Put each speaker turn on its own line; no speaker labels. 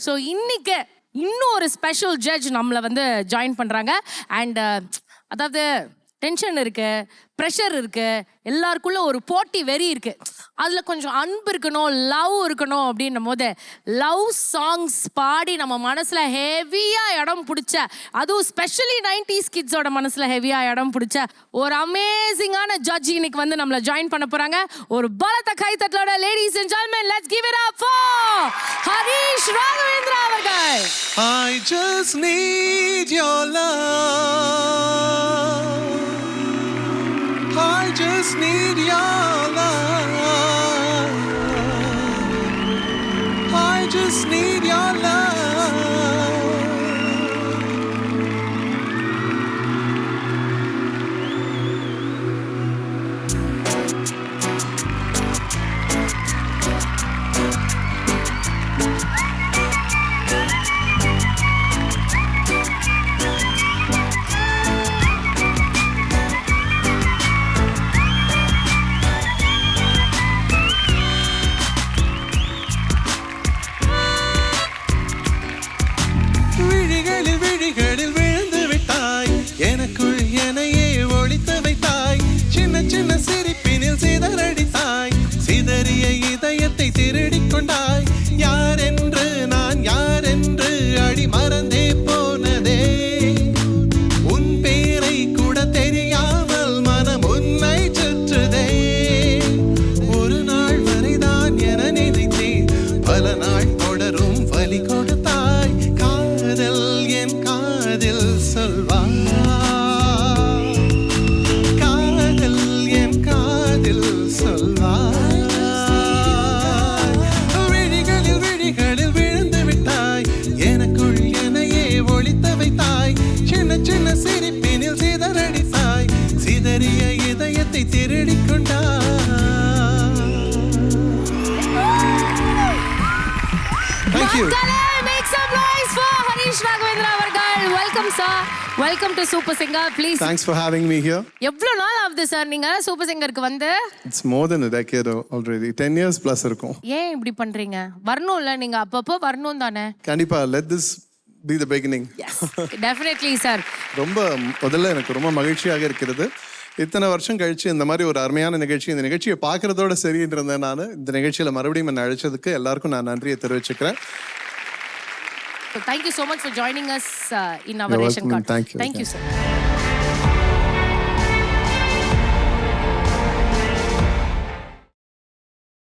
So இன்னைக்கு இன்னும் ஒரு ஸ்பெஷல் ஜட்ஜ் நம்மளை வந்து ஜாயின் பண்ணுறாங்க அண்ட் uh, அதாவது டென்ஷன் இருக்கு ப்ரெஷர் இருக்கு எல்லாருக்குள்ள ஒரு போட்டி வெறி இருக்கு. அதில் கொஞ்சம் அன்பு இருக்கணும் லவ் இருக்கணும் அப்படின்னும் போது லவ் சாங்ஸ் பாடி நம்ம மனசில் ஹெவியாக இடம் பிடிச்ச அதுவும் ஸ்பெஷலி நைன்டிஸ் கிட்ஸோட மனசில் ஹெவியாக இடம் பிடிச்ச ஒரு அமேசிங்கான ஜட்ஜ் இன்னைக்கு வந்து நம்மளை ஜாயின் பண்ண போகிறாங்க ஒரு பலத்த கைத்தட்டலோட ladies and ஜென்மென் let's give it up Shravindra Avargal.
I just need your love. I just need your love. I just need your love. Thank you.
make some noise for Raghavendra அவர்கள். Welcome sir welcome to super singer please
Thanks for having me here.
எவ்வளோ நாள் ஆகுது sir நீங்க super சிங்கருக்கு வந்து?
It's more than a decade already. 10 years plus இருக்கும்.
ஏன் இப்படி பண்றீங்க? வரணும்ல நீங்க. அப்பப்போ வரணும் தானே.
கண்டிப்பா let this be the beginning.
Definitely sir
ரொம்ப முதல்ல எனக்கு ரொம்ப மகிழ்ச்சியாக இருக்கிறது. இத்தனை வருஷம் கழிச்சு இந்த மாதிரி ஒரு அருமையான நிகழ்ச்சி இந்த நிகழ்ச்சியை பார்க்கறதோட சரின்னு இருந்தேன் நான் இந்த நிகழ்ச்சியில மறுபடியும் என்னை அழைச்சதுக்கு எல்லாருக்கும் நான் நன்றியை தெரிவிச்சுக்கிறேன்
thank you so much for joining us in
You're
our ration
welcome.
Card
Thank you.
Thank you sir